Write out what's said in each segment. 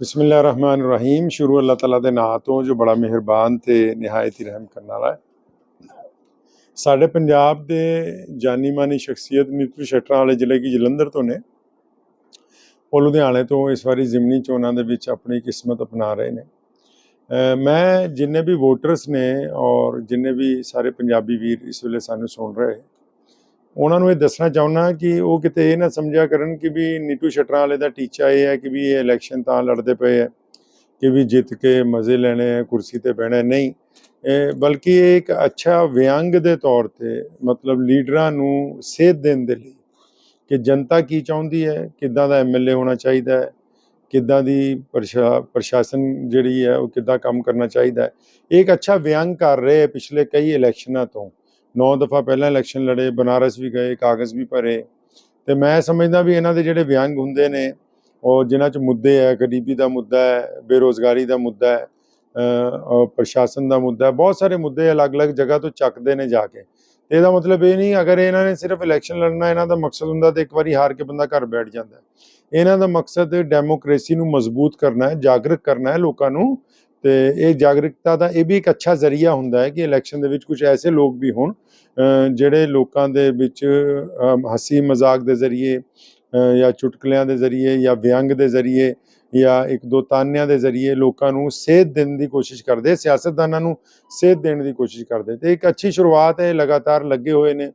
ਬਿਸਮਿਲ੍ਲਾ ਰਹਿਮਾਨ ਰਹੀਮ ਸ਼ੁਰੂ ਅੱਲਾਹ ਤਾਲਾ ਦੇ ਨਾਂ ਤੋਂ ਜੋ ਬੜਾ ਮਿਹਰਬਾਨ ਤੇ ਨਿਹਾਇਤ ਹੀ ਰਹਿਮ ਕਰਨ ਵਾਲਾ ਹੈ ਸਾਡੇ ਪੰਜਾਬ ਦੇ ਜਾਨੀ ਮਾਨੀ ਸ਼ਖਸੀਅਤ ਨੀਤੂ ਸ਼ਟਰਾਂ ਵਾਲੇ ਜ਼ਿਲ੍ਹੇ ਕੀ ਜਲੰਧਰ ਤੋਂ ਨੇ ਉਹ ਲੁਧਿਆਣੇ ਤੋਂ ਇਸ ਵਾਰੀ ਜ਼ਿਮਨੀ ਚੋਣਾਂ ਦੇ ਵਿੱਚ ਆਪਣੀ ਕਿਸਮਤ ਅਪਣਾ ਰਹੇ ਨੇ। ਮੈਂ ਜਿੰਨੇ ਵੀ ਵੋਟਰਸ ਨੇ ਔਰ ਜਿੰਨੇ ਵੀ ਸਾਰੇ ਪੰਜਾਬੀ ਵੀਰ ਇਸ ਵੇਲੇ ਸਾਨੂੰ ਸੁਣ ਰਹੇ, ਉਹਨਾਂ ਨੂੰ ਇਹ ਦੱਸਣਾ ਚਾਹੁੰਦਾ ਕਿ ਉਹ ਕਿਤੇ ਇਹ ਨਾ ਸਮਝਿਆ ਕਰਨ ਕਿ ਵੀ ਨੀਟੂ ਸ਼ਟਰਾਂ ਵਾਲੇ ਦਾ ਟੀਚਾ ਇਹ ਹੈ ਕਿ ਵੀ ਇਹ ਇਲੈਕਸ਼ਨ ਤਾਂ ਲੜਦੇ ਪਏ ਹੈ ਕਿ ਵੀ ਜਿੱਤ ਕੇ ਮਜ਼ੇ ਲੈਣੇ ਹੈ, ਕੁਰਸੀ ਤੇ ਬਹਿਣਾ ਨਹੀਂ ਬਲਕਿ ਇਹ ਇੱਕ ਅੱਛਾ ਵਿਅੰਗ ਦੇ ਤੌਰ ਤੇ ਮਤਲਬ ਲੀਡਰਾਂ ਨੂੰ ਸੇਧ ਦੇਣ ਦੇ ਲਈ ਕਿ ਜਨਤਾ ਕੀ ਚਾਹੁੰਦੀ ਹੈ, ਕਿੱਦਾਂ ਦਾ ਐਮਐਲਏ ਹੋਣਾ ਚਾਹੀਦਾ ਹੈ, ਕਿੱਦਾਂ ਦੀ ਪ੍ਰਸ਼ਾ, ਪ੍ਰਸ਼ਾਸਨ ਜਿਹੜੀ ਹੈ ਉਹ ਕਿੱਦਾਂ ਕੰਮ ਕਰਨਾ ਚਾਹੀਦਾ ਹੈ। ਇਹ ਇੱਕ ਅੱਛਾ ਵਿਅੰਗ ਕਰ ਰਹੇ ਹੈ ਪਿਛਲੇ ਕਈ ਇਲੈਕਸ਼ਨਾਂ ਤੋਂ। ਨੌ ਦਫਾ ਪਹਿਲਾਂ ਇਲੈਕਸ਼ਨ ਲੜੇ, ਬਨਾਰਸ ਵੀ ਗਏ, ਕਾਗਜ਼ ਵੀ ਭਰੇ। ਤੇ ਮੈਂ ਸਮਝਦਾ ਵੀ ਇਹਨਾਂ ਦੇ ਜਿਹੜੇ ਵਿਅੰਗ ਹੁੰਦੇ ਨੇ, ਉਹ ਜਿਨ੍ਹਾਂ 'ਚ ਮੁੱਦੇ ਹੈ, ਗਰੀਬੀ ਦਾ ਮੁੱਦਾ ਹੈ, ਬੇਰੋਜ਼ਗਾਰੀ ਦਾ ਮੁੱਦਾ ਹੈ ਪ੍ਰਸ਼ਾਸਨ ਦਾ ਮੁੱਦਾ ਬਹੁਤ ਸਾਰੇ ਮੁੱਦੇ ਅਲੱਗ-ਅਲੱਗ ਜਗ੍ਹਾ ਤੋਂ ਚੱਕਦੇ ਨੇ ਜਾ ਕੇ। ਤੇ ਇਹਦਾ ਮਤਲਬ ਇਹ ਨਹੀਂ ਅਗਰ ਇਹਨਾਂ ਨੇ ਸਿਰਫ ਇਲੈਕਸ਼ਨ ਲੜਨਾ ਇਹਨਾਂ ਦਾ ਮਕਸਦ ਹੁੰਦਾ ਤੇ ਇੱਕ ਵਾਰੀ ਹਾਰ ਕੇ ਬੰਦਾ ਘਰ ਬੈਠ ਜਾਂਦਾ ਇਹਨਾਂ ਦਾ ਮਕਸਦ ਡੈਮੋਕ੍ਰੇਸੀ ਨੂੰ ਮਜ਼ਬੂਤ ਕਰਨਾ ਹੈ ਜਾਗਰੂਕ ਕਰਨਾ ਹੈ ਲੋਕਾਂ ਨੂੰ ਤੇ ਇਹ ਜਾਗਰੂਕਤਾ ਦਾ ਇਹ ਵੀ ਇੱਕ ਅੱਛਾ ਜ਼ਰੀਆ ਹੁੰਦਾ ਹੈ ਕਿ ਇਲੈਕਸ਼ਨ ਦੇ ਵਿੱਚ ਕੁਝ ਐਸੇ ਲੋਕ ਵੀ ਹੋਣ ਜਿਹੜੇ ਲੋਕਾਂ ਦੇ ਵਿੱਚ ਅ, ਹੱਸੀ ਮਜ਼ਾਕ ਦੇ ਜ਼ਰੀਏ ਜਾਂ ਚੁਟਕਲਿਆਂ ਦੇ ਜ਼ਰੀਏ ਜਾਂ ਵਿਅੰਗ ਦੇ ਜ਼ਰੀਏ ਜਾਂ ਇੱਕ ਦੋ ਤਾਨਿਆਂ ਦੇ ਜ਼ਰੀਏ ਲੋਕਾਂ ਨੂੰ ਸੇਧ ਦੇਣ ਦੀ ਕੋਸ਼ਿਸ਼ ਕਰਦੇ, ਸਿਆਸਤਦਾਨਾਂ ਨੂੰ ਸੇਧ ਦੇਣ ਦੀ ਕੋਸ਼ਿਸ਼ ਕਰਦੇ। ਤੇ ਇੱਕ ਅੱਛੀ ਸ਼ੁਰੂਆਤ ਹੈ ਲਗਾਤਾਰ ਲੱਗੇ ਹੋਏ ਨੇ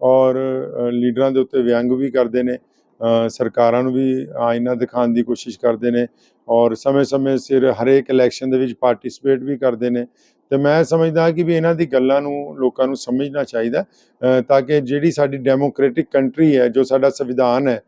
ਔਰ ਲੀਡਰਾਂ ਦੇ ਉੱਤੇ ਵਿਅੰਗ ਵੀ ਕਰਦੇ ਨੇ ਸਰਕਾਰਾਂ ਨੂੰ ਵੀ ਆਇਨਾ ਦਿਖਾਉਣ ਦੀ ਕੋਸ਼ਿਸ਼ ਕਰਦੇ ਨੇ ਔਰ ਸਮੇਂ-ਸਮੇਂ ਸਿਰ ਹਰੇਕ ਇਲੈਕਸ਼ਨ ਦੇ ਵਿੱਚ ਪਾਰਟਿਸਿਪੇਟ ਵੀ ਕਰਦੇ ਨੇ। ਤੇ ਮੈਂ ਸਮਝਦਾ ਕਿ ਵੀ ਇਹਨਾਂ ਦੀ ਗੱਲਾਂ ਨੂੰ ਲੋਕਾਂ ਨੂੰ ਸਮਝਣਾ ਚਾਹੀਦਾ ਤਾਂ ਕਿ ਜਿਹੜੀ ਸਾਡੀ ਡੈਮੋਕ੍ਰੈਟਿਕ ਕੰਟਰੀ ਹੈ, ਜੋ ਸਾਡਾ ਸੰਵਿਧਾਨ ਹੈ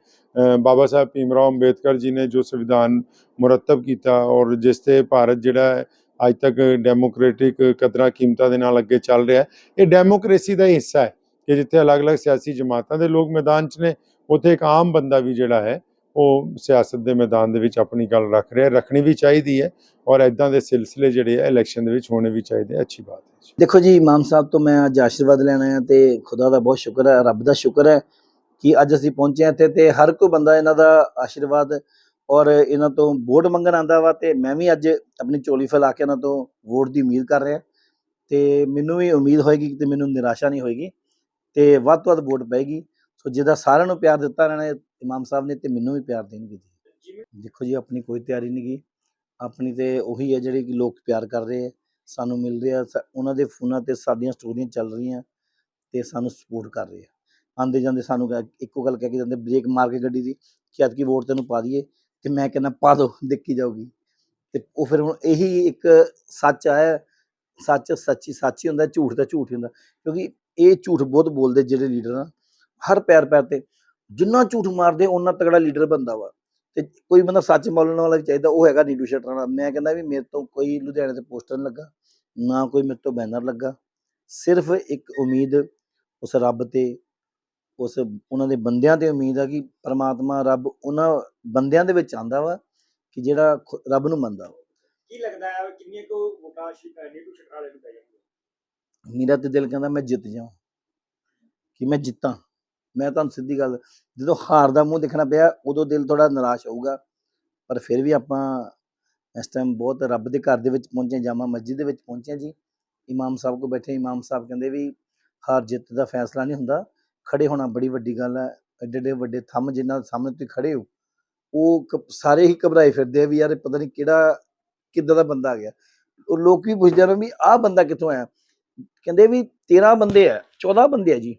ਬਾਬਾ ਸਾਹਿਬ ਭੀਮਰਾਓ ਅੰਬੇਦਕਰ ਜੀ ਨੇ ਜੋ ਸੰਵਿਧਾਨ ਮੁਰਤਬ ਕੀਤਾ ਔਰ ਜਿਸ ਤੇ ਭਾਰਤ ਜਿਹੜਾ ਅੱਜ ਤੱਕ ਡੈਮੋਕ੍ਰੈਟਿਕ ਕਦਰਾਂ ਕੀਮਤਾਂ ਦੇ ਨਾਲ ਅੱਗੇ ਚੱਲ ਰਿਹਾ ਹੈ, ਇਹ ਡੈਮੋਕ੍ਰੇਸੀ ਦਾ ਹੀ ਹਿੱਸਾ ਹੈ ਕਿ ਜਿੱਥੇ ਅਲੱਗ-ਅਲੱਗ ਸਿਆਸੀ ਜਮਾਤਾਂ ਦੇ ਲੋਕ ਮੈਦਾਨ 'ਚ ਨੇ, ਉੱਥੇ ਇੱਕ ਆਮ ਬੰਦਾ ਵੀ ਜਿਹੜਾ ਹੈ, ਉਹ ਸਿਆਸਤ ਦੇ ਮੈਦਾਨ ਦੇ ਵਿੱਚ ਆਪਣੀ ਗੱਲ ਰੱਖ ਰਿਹਾ ਰੱਖਣੀ ਵੀ ਚਾਹੀਦੀ ਹੈ ਔਰ ਐਦਾਂ ਦੇ ਸਿਲਸਿਲੇ ਜਿਹੜੇ ਆ ਇਲੈਕਸ਼ਨ ਦੇ ਵਿੱਚ ਹੋਣੇ ਵੀ ਚਾਹੀਦੇ ਅੱਛੀ ਬਾਤ ਹੈ ਦੇਖੋ ਜੀ, ਇਮਾਮ ਸਾਹਿਬ ਤੋਂ ਮੈਂ ਅੱਜ ਆਸ਼ੀਰਵਾਦ ਲੈਣਾ ਆਇਆ ਤੇ ਖੁਦਾ ਦਾ ਬਹੁਤ ਸ਼ੁਕਰ ਹੈ, ਰੱਬ ਦਾ ਸ਼ੁਕਰ ਹੈ ਕਿ ਅੱਜ ਅਸੀਂ ਪਹੁੰਚੇ ਹਾਂ ਇੱਥੇ ਤੇ ਹਰ ਕੋਈ ਬੰਦਾ ਇਹਨਾਂ ਦਾ ਆਸ਼ੀਰਵਾਦ ਔਰ ਇਹਨਾਂ ਤੋਂ ਵੋਟ ਮੰਗਣ ਆਂਦਾ ਵਾ ਤੇ ਮੈਂ ਵੀ ਅੱਜ ਆਪਣੀ ਝੋਲੀ ਫੈਲਾ ਕੇ ਇਹਨਾਂ ਤੋਂ ਵੋਟ ਦੀ ਉਮੀਦ ਕਰ ਰਿਹਾ। ਤੇ ਮੈਨੂੰ ਵੀ ਉਮੀਦ ਹੋਏਗੀ ਤੇ ਮੈਨੂੰ ਨਿਰਾਸ਼ਾ ਨਹੀਂ ਹੋਏਗੀ ਤੇ ਵੱਧ ਤੋਂ ਵੱਧ ਵੋਟ ਪਏਗੀ। ਸੋ ਜਿਹਦਾ ਸਾਰਿਆਂ ਨੂੰ ਪਿਆਰ ਦਿੱਤਾ ਇਹਨਾਂ ਨੇ, ਇਮਾਮ ਸਾਹਿਬ ਨੇ ਤੇ ਮੈਨੂੰ ਵੀ ਪਿਆਰ ਦੇਣਗੇ ਜੀ। ਦੇਖੋ ਜੀ, ਆਪਣੀ ਕੋਈ ਤਿਆਰੀ ਨਹੀਂ ਗੀ। ਆਪਣੀ ਤੇ ਉਹੀ ਹੈ ਜਿਹੜੀ ਕਿ ਲੋਕ ਪਿਆਰ ਕਰ ਰਹੇ ਹੈ, ਸਾਨੂੰ ਮਿਲ ਰਿਹਾ ਉਹਨਾਂ ਦੇ ਫੋਨਾਂ ਤੇ ਸਾਡੀਆਂ ਸਟੋਰੀਆਂ ਚੱਲ ਰਹੀਆਂ ਤੇ ਸਾਨੂੰ ਸਪੋਰਟ ਕਰ ਰਹੇ ਆ ਆਂਦੇ ਜਾਂਦੇ ਸਾਨੂੰ ਕਹਿ- ਇੱਕੋ ਗੱਲ ਕਹਿ ਕੇ ਜਾਂਦੇ ਬ੍ਰੇਕ ਮਾਰ ਕੇ ਗੱਡੀ ਦੀ ਕਿ ਅੱਜ ਕੀ ਵੋਟ ਤੈਨੂੰ ਪਾ ਦਈਏ, ਤੇ ਮੈਂ ਕਹਿੰਦਾ ਪਾ ਦੋ, ਦੇਖੀ ਜਾਊਗੀ। ਤੇ ਉਹ ਫਿਰ ਹੁਣ ਇਹੀ ਇੱਕ ਸੱਚ ਹੈ ਸੱਚ ਸੱਚੀ ਸੱਚ ਹੀ ਹੁੰਦਾ, ਝੂਠ ਤਾਂ ਝੂਠ ਹੀ ਹੁੰਦਾ, ਕਿਉਂਕਿ ਇਹ ਝੂਠ ਬਹੁਤ ਬੋਲਦੇ ਜਿਹੜੇ ਲੀਡਰ ਆ, ਹਰ ਪੈਰ ਪੈਰ ਤੇ, ਜਿੰਨਾ ਝੂਠ ਮਾਰਦੇ ਉਹਨਾਂ ਤਗੜਾ ਲੀਡਰ ਬੰਦਾ ਵਾ। ਤੇ ਕੋਈ ਬੰਦਾ ਸੱਚ ਬੋਲਣ ਵਾਲਾ ਵੀ ਚਾਹੀਦਾ, ਉਹ ਹੈਗਾ ਨੀਟੂ ਸ਼ਟਰਾਂ ਦਾ ਮੈਂ ਕਹਿੰਦਾ ਵੀ ਮੇਰੇ ਤੋਂ ਕੋਈ ਲੁਧਿਆਣੇ ਤੇ ਪੋਸਟਰ ਨਹੀਂ ਲੱਗਾ, ਨਾ ਕੋਈ ਮੇਰੇ ਤੋਂ ਬੈਨਰ ਲੱਗਾ। ਸਿਰਫ ਇੱਕ ਉਮੀਦ, ਉਸ ਰੱਬ ਤੇ ਉਸ ਉਹਨਾਂ ਦੇ ਬੰਦਿਆਂ ਤੇ ਉਮੀਦ ਆ ਕਿ ਪ੍ਰਮਾਤਮਾ ਰੱਬ ਉਹਨਾਂ ਬੰਦਿਆਂ ਦੇ ਵਿੱਚ ਆਂਦਾ ਵਾ ਕਿ ਜਿਹੜਾ ਖੁ- ਰੱਬ ਨੂੰ ਮੰਨਦਾ ਵਾ। ਕੀ ਲੱਗਦਾ ਹੈ ਕਿੰਨੀਆਂ ਕੋ ਵੋਟਾਂ ਨੀਟੂ ਸ਼ਟਰਾਂ ਵਾਲੇ ਨੂੰ ਪੈ ਜਾਣਗੀਆਂ? ਮੇਰਾ ਤੇ ਦਿਲ ਕਹਿੰਦਾ ਮੈਂ ਜਿੱਤ ਜਾਵਾਂ ਕਿ ਮੈਂ ਜਿੱਤਾਂ। ਮੈਂ ਤੁਹਾਨੂੰ ਸਿੱਧੀ ਗੱਲ ਜਦੋਂ ਹਾਰ ਦਾ ਮੂੰਹ ਦੇਖਣਾ ਪਿਆ ਉਦੋਂ ਦਿਲ ਥੋੜਾ ਨਿਰਾਸ਼ ਹੋਊਗਾ ਪਰ ਫਿਰ ਵੀ ਆਪਾਂ ਇਸ ਟਾਈਮ ਬਹੁਤ ਰੱਬ ਦੇ ਘਰ ਦੇ ਵਿੱਚ ਪਹੁੰਚੇ ਜਾਮਾ ਮਸਜਿਦ ਦੇ ਵਿੱਚ ਪਹੁੰਚੇ ਹਾਂ ਜੀ। ਇਮਾਮ ਸਾਹਿਬ ਕੋ ਬੈਠੇ ਇਮਾਮ ਸਾਹਿਬ ਕਹਿੰਦੇ ਵੀ ਹਾਰ ਜਿੱਤ ਦਾ ਫੈਸਲਾ ਨਹੀਂ ਹੁੰਦਾ। ਖੜੇ ਹੋਣਾ ਬੜੀ ਵੱਡੀ ਗੱਲ ਹੈ। ਐਡੇ ਐਡੇ ਵੱਡੇ ਥੰਮ ਜਿਨ੍ਹਾਂ ਦੇ ਸਾਹਮਣੇ ਤੁਸੀਂ ਖੜੇ ਹੋ, ਉਹ ਘ- ਸਾਰੇ ਹੀ ਘਬਰਾਏ ਫਿਰਦੇ ਆ ਵੀ ਯਾਰ ਪਤਾ ਨਹੀਂ ਕਿਹੜਾ, ਕਿੱਦਾਂ ਦਾ ਬੰਦਾ ਆ ਗਿਆ। ਉਹ ਲੋਕ ਵੀ ਪੁੱਛਦੇ ਨੇ ਵੀ ਆਹ ਬੰਦਾ ਕਿੱਥੋਂ ਆਇਆ? ਕਹਿੰਦੇ ਵੀ 13 ਬੰਦੇ ਆ 14 ਬੰਦੇ ਆ ਜੀ।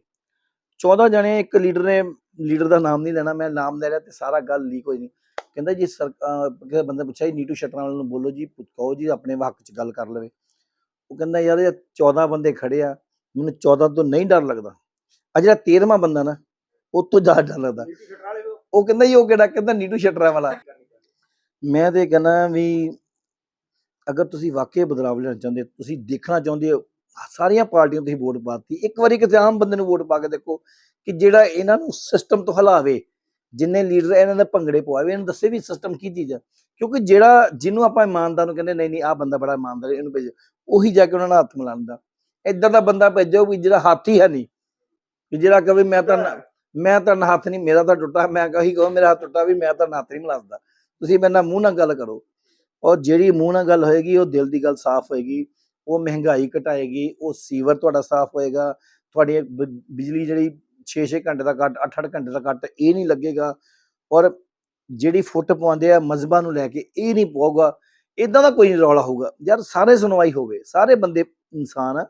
14 ਜਣੇ ਇੱਕ ਲੀਡਰ ਨੇ, ਲੀਡਰ ਦਾ ਨਾਮ ਨਹੀਂ ਲੈਣਾ, ਮੈਂ ਨਾਮ ਲੈ ਰਿਹਾ ਤੇ ਸਾਰਾ ਗੱਲ ਲੀਕ ਹੋਈ ਨਹੀਂ। ਕਹਿੰਦਾ ਜੀ ਸਰ, ਅਹ, ਕਿਸੇ ਬੰਦੇ ਪੁੱਛਿਆ ਨੀਟੂ ਸ਼ਟਰਾਂ ਵਾਲੇ ਨੂੰ ਬੋਲੋ ਜੀ ਪੁੱਛ- ਕਹੋ ਜੀ, ਆਪਣੇ ਹੱਕ 'ਚ ਗੱਲ ਕਰ ਲਵੇ। ਉਹ ਕਹਿੰਦਾ ਯਾਰ ਇਹ 14 ਬੰਦੇ ਖੜੇ ਆ, ਮੈਨੂੰ 14 ਤੋਂ ਨਹੀਂ ਡਰ ਲੱਗਦਾ। ਆ ਜਿਹੜਾ 13ਵਾਂ ਬੰਦਾ ਨਾ ਉਹ ਤੋਂ ਜ਼ਿਆਦਾ ਡਰ ਲੱਗਦਾ ਉਹ ਕਹਿੰਦਾ ਜੀ ਉਹ ਕਿਹੜਾ ਕਹਿੰਦਾ ਨੀਟੂ ਸ਼ਟਰਾਂ ਵਾਲਾ। ਮੈਂ ਤੇ ਕਹਿੰਦਾ ਵੀ ਅਗਰ ਤੁਸੀਂ ਵਾਕਿਆ ਬਦਲਾਵ ਲੈਣਾ ਚਾਹੁੰਦੇ ਹੋ, ਤੁਸੀਂ ਦੇਖਣਾ ਚਾਹੁੰਦੇ ਹੋ ਸਾਰੀਆਂ ਪਾਰਟੀਆਂ ਤੁਸੀਂ ਵੋਟ ਪਾਤੀ ਇੱਕ ਵਾਰੀ ਕਿਸੇ ਆਮ ਬੰਦੇ ਨੂੰ ਵੋਟ ਪਾ ਕੇ ਦੇਖੋ ਕਿ ਜਿਹੜਾ ਇਹਨਾਂ ਨੂੰ ਸਿਸਟਮ ਤੋਂ ਹਲਾਵੇ ਜਿੰਨੇ ਲੀਡਰ ਇਹਨਾਂ ਦੇ ਭੰਗੜੇ ਪਵਾਵੇ ਇਹਨਾਂ ਦੱਸੇ ਵੀ ਸਿਸਟਮ ਕੀ ਚੀਜ਼ ਹੈ ਕਿਉਂਕਿ ਜਿਹੜਾ ਜਿਹਨੂੰ ਆਪਾਂ ਇਮਾਨਦਾਰ ਨੂੰ ਕਹਿੰਦੇ ਨਹੀਂ ਨਹੀਂ ਆਹ ਬੰਦਾ ਬੜਾ ਇਮਾਨਦਾਰ ਇਹਨੂੰ ਭੇਜੋ। ਉਹੀ ਜਾ ਕੇ ਉਹਨਾਂ ਨਾਲ ਹੱਥ ਮਿਲਾਉਂਦਾ। ਇਦਾਂ ਦਾ ਬੰਦਾ ਭੇਜੋ ਵੀ ਜਿਹੜਾ ਹੱਥ ਹੀ ਹੈ ਨਹੀਂ। ਕਿ ਜਿਹੜਾ ਕਵੇ ਮੈਂ ਤਾਂ ਮੈਂ ਤਾਂ ਹੱਥ ਨਹੀਂ ਮੇਰਾ ਤਾਂ ਟੁੱਟਾ ਮੈਂ ਕਹੀ ਕਹੋ ਮੇਰਾ ਹੱਥ ਟੁੱਟਾ ਵੀ ਮੈਂ ਤਾਂ ਹੱਥ ਨਹੀਂ ਮਿਲਾਉਂਦਾ ਤੁਸੀਂ ਮੇਰੇ ਨਾਲ ਮੂੰਹ ਨਾਲ ਗੱਲ ਕਰੋ। ਔਰ ਜਿਹੜੀ ਮੂੰਹ ਨਾਲ ਗੱਲ ਹੋਏਗੀ ਉਹ ਦਿਲ ਦੀ ਗੱਲ ਸਾਫ਼ ਹੋਏਗੀ। ਉਹ ਮਹਿੰਗਾਈ ਘਟਾਏਗੀ। ਉਹ ਸੀਵਰ ਤੁਹਾਡਾ ਸਾਫ਼ ਹੋਏਗਾ। ਤੁਹਾਡੀ ਬਿਜਲੀ ਜਿਹੜੀ 6-6 ਘੰਟੇ ਦਾ ਕੱਟ 8-8 ਘੰਟੇ ਦਾ ਕੱਟ ਇਹ ਨਹੀਂ ਲੱਗੇਗਾ। ਔਰ ਜਿਹੜੀ ਫੁੱਟ ਪਵਾਉਂਦੇ ਆ ਮਜ਼ਹਬਾਂ ਨੂੰ ਲੈ ਕੇ ਇਹ ਨਹੀਂ ਪਊਗਾ ਇਦਾਂ ਦਾ ਕੋਈ ਰੌਲਾ ਹੋਊਗਾ। ਯਾਰ ਸਾਰੇ ਸੁਣਵਾਈ ਹੋਵੇ। ਸਾਰੇ ਬੰਦੇ ਇਨਸਾਨ ਆ।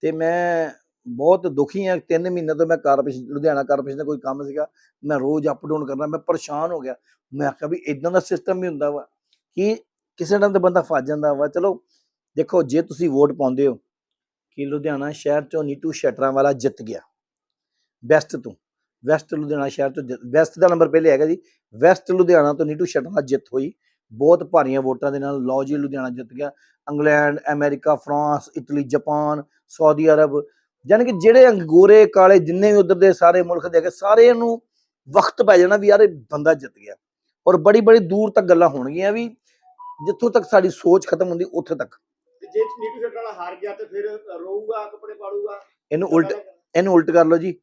ਤੇ ਮੈਂ ਬਹੁਤ ਦੁਖੀ ਹਾਂ ਤਿੰਨ ਮਹੀਨੇ ਤੋਂ ਮੈਂ ਕਾਰਪੋਰੇਸ਼ਨ ਲੁਧਿਆਣਾ ਕਾਰਪੋਰੇਸ਼ਨ ਦਾ ਕੋਈ ਕੰਮ ਸੀਗਾ। ਮੈਂ ਰੋਜ਼ ਅਪ ਡਾਊਨ ਕਰਨਾ, ਮੈਂ ਪਰੇਸ਼ਾਨ ਹੋ ਗਿਆ। ਮੈਂ ਆਖਿਆ ਵੀ ਇਦਾਂ ਦਾ ਸਿਸਟਮ ਵੀ ਹੁੰਦਾ ਵਾ ਕਿ ਕਿਸੇ ਟਾਈਮ ਤੇ ਬੰਦਾ ਫਸ ਜਾਂਦਾ ਵਾ। ਚਲੋ, ਦੇਖੋ, ਜੇ ਤੁਸੀਂ ਵੋਟ ਪਾਉਂਦੇ ਹੋ ਕਿ ਲੁਧਿਆਣਾ ਸ਼ਹਿਰ ਚੋਂ ਨੀਟੂ ਸ਼ਟਰਾਂ ਵਾਲਾ ਜਿੱਤ ਗਿਆ, ਵੈਸਟ ਤੋਂ, ਵੈਸਟ ਲੁਧਿਆਣਾ ਸ਼ਹਿਰ ਤੋਂ ਵੈਸਟ ਦਾ ਨੰਬਰ ਪਹਿਲੇ ਹੈਗਾ ਜੀ। ਵੈਸਟ ਲੁਧਿਆਣਾ ਤੋਂ ਨੀਟੂ ਸ਼ਟਰਾਂ ਨਾਲ ਜਿੱਤ ਹੋਈ। ਬਹੁਤ ਭਾਰੀਆਂ ਵੋਟਾਂ ਦੇ ਨਾਲ ਲਓ ਜੀ ਲੁਧਿਆਣਾ ਜਿੱਤ ਗਿਆ। England, America, France, Italy, Japan, Saudi Arab ਯਾਨੀ ਕਿ ਜਿਹੜੇ ਅੰਗੋਰੇ ਕਾਲੇ ਜਿੰਨੇ ਵੀ ਉਧਰ ਦੇ ਸਾਰੇ ਮੁਲਕ ਦੇ ਹੈਗੇ ਸਾਰੇ ਨੂੰ ਵਕਤ ਪੈ ਜਾਣਾ ਵੀ ਯਾਰ ਇਹ ਬੰਦਾ ਜਿੱਤ ਗਿਆ। ਔਰ ਬੜੀ ਬੜੀ ਦੂਰ ਤੱਕ ਗੱਲਾਂ ਹੋਣਗੀਆਂ ਵੀ ਜਿੱਥੋਂ ਤੱਕ ਸਾਡੀ ਸੋਚ ਖਤਮ ਹੁੰਦੀ ਉੱਥੇ ਤੱਕ। ਤੇ ਜੇ ਨੀਟੂ ਸ਼ਟਰ ਵਾਲਾ ਹਾਰ ਗਿਆ ਤੇ ਫਿਰ ਰੋਊਗਾ ਕੱਪੜੇ ਪਾੜੂਗਾ? ਇਹਨੂੰ ਉਲਟ ਇਹਨੂੰ ਉਲਟ ਕਰ ਲਓ ਜੀ।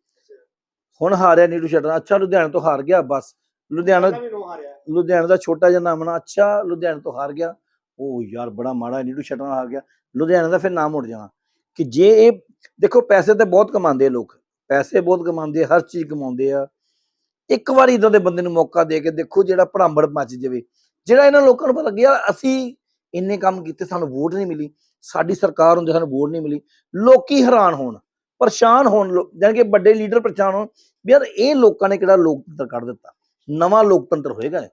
ਹੁਣ ਹਾਰਿਆ ਨੀਟੂ ਛੱਡਣਾ ਅੱਛਾ ਲੁਧਿਆਣੇ ਤੋਂ ਹਾਰ ਗਿਆ ਬਸ। ਲੁਧਿਆਣਾ ਪਹਿਲਾਂ ਵੀ ਨੋ ਹਾਰਿਆ। ਲੁਧਿਆਣੇ ਦਾ ਛੋਟਾ ਜਿਹਾ ਨਾਮ ਨਾ। ਅੱਛਾ ਲੁਧਿਆਣੇ ਤੋਂ ਹਾਰ ਗਿਆ। ਉਹ ਯਾਰ ਬੜਾ ਮਾੜਾ ਨੀਟੂ ਛੱਡਣਾ ਹਾਰ ਗਿਆ। ਲੁਧਿਆਣੇ ਦਾ ਫਿਰ ਨਾਮ ਉੱਡ ਜਾਣਾ। ਕਿ ਜੇ ਇਹ ਦੇਖੋ ਪੈਸੇ ਤੇ ਬਹੁਤ ਕਮਾਉਂਦੇ ਆ ਲੋਕ, ਪੈਸੇ ਬਹੁਤ ਕਮਾਉਂਦੇ ਆ, ਹਰ ਚੀਜ਼ ਕਮਾਉਂਦੇ ਆ। ਇੱਕ ਵਾਰੀ ਇਦਾਂ ਦੇ ਬੰਦੇ ਨੂੰ ਮੌਕਾ ਦੇ ਕੇ ਦੇਖੋ ਜਿਹੜਾ ਭੜਾਂਬੜ ਮੱਚ ਜਾਵੇ, ਜਿਹੜਾ ਇਹਨਾਂ ਲੋਕਾਂ ਨੂੰ ਪਤਾ ਲੱਗਿਆ ਅਸੀਂ ਇੰਨੇ ਕੰਮ ਕੀਤੇ, ਸਾਨੂੰ ਵੋਟ ਨਹੀਂ ਮਿਲੀ, ਸਾਡੀ ਸਰਕਾਰ ਹੁੰਦੀ, ਸਾਨੂੰ ਵੋਟ ਨਹੀਂ ਮਿਲੀ। ਲੋਕੀ ਹੈਰਾਨ ਹੋਣ, ਪਰੇਸ਼ਾਨ ਹੋਣ ਲੋ- ਜਾਣੀ ਕਿ ਵੱਡੇ ਲੀਡਰ ਪਰੇਸ਼ਾਨ ਹੋਣ, ਵੀ ਯਾਰ ਇਹ ਲੋਕਾਂ ਨੇ ਕਿਹੜਾ ਲੋਕਤੰਤਰ ਕੱਢ ਦਿੱਤਾ? ਨਵਾਂ ਲੋਕਤੰਤਰ ਹੋਏਗਾ